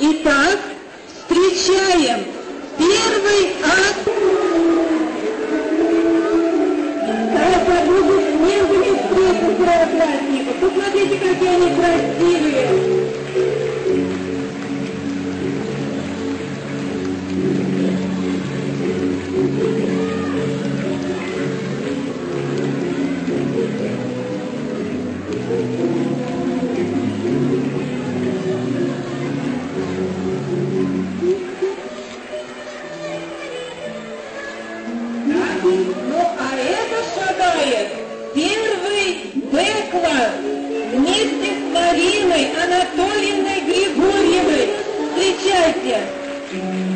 Итак, встречаем первый акт. Хорошо, буду снегами встретить праздников. Посмотрите, какие они красивые. Thank you. Ну а это шагает первый Б-класс вместе с Мариной Анатольевной Григорьевой. Встречайте!